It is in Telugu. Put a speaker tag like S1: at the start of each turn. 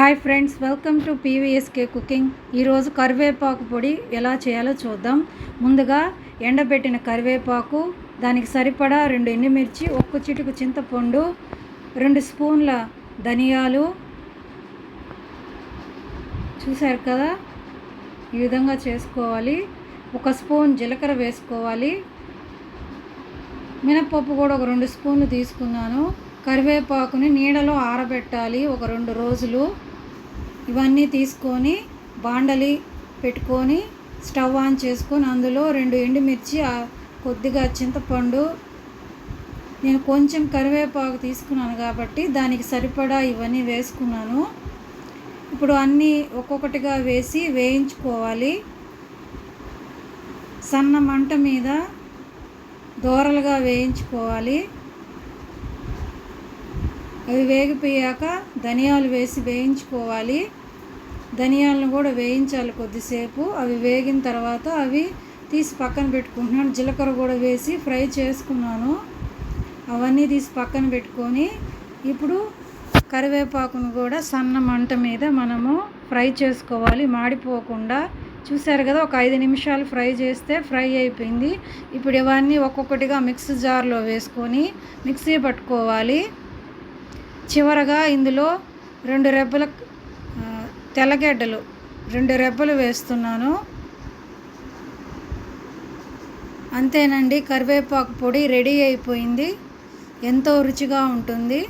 S1: Hi friends welcome to PVSK cooking. ఈరోజు కరివేపాకు పొడి ఎలా చేయాలో చూద్దాం. ముందుగా ఎండబెట్టిన కరివేపాకు దానికి సరిపడా రెండు ఎండుమిర్చి ఒక్క చిటుకు చింతపండు రెండు స్పూన్ల ధనియాలు. చూశారు కదా? ఈ విధంగా చేసుకోవాలి. ఒక స్పూన్ జీలకర్ర వేసుకోవాలి. మినప్పప్పు కూడా ఒక రెండు స్పూన్లు తీసుకున్నాను. కరివేపాకుని నీడలో ఆరబెట్టాలి ఒక రెండు రోజులు. ఇవన్నీ తీసుకొని బాండలి పెట్టుకొని స్టవ్ ఆన్ చేసుకొని అందులో రెండు ఎండుమిర్చి కొద్దిగా చింతపండు నేను కొంచెం కరివేపాకు తీసుకున్నాను కాబట్టి దానికి సరిపడా ఇవన్నీ వేసుకున్నాను. ఇప్పుడు అన్నీ ఒక్కొక్కటిగా వేసి వేయించుకోవాలి. సన్న మంట మీద దోరలుగా వేయించుకోవాలి. అవి వేగిపోయాక ధనియాలు వేసి వేయించుకోవాలి. ధనియాలను కూడా వేయించాలి కొద్దిసేపు. అవి వేగిన తర్వాత అవి తీసి పక్కన పెట్టుకుంటున్నాను. జీలకర్ర కూడా వేసి ఫ్రై చేసుకున్నాను. అవన్నీ తీసి పక్కన పెట్టుకొని ఇప్పుడు కరివేపాకును కూడా సన్న మంట మీద మనము ఫ్రై చేసుకోవాలి. మాడిపోకుండా చూసారు కదా ఒక ఐదు నిమిషాలు ఫ్రై చేస్తే ఫ్రై అయిపోయింది. ఇప్పుడు ఇవన్నీ ఒక్కొక్కటిగా మిక్సీ జార్లో వేసుకొని మిక్సీ పట్టుకోవాలి. చివరగా ఇందులో రెండు రెబ్బల తెల్లగడ్డలు రెండు రెబ్బలు వేస్తున్నాను. అంతేనండి కరివేపాకు పొడి రెడీ అయిపోయింది. ఎంతో రుచిగా ఉంటుంది.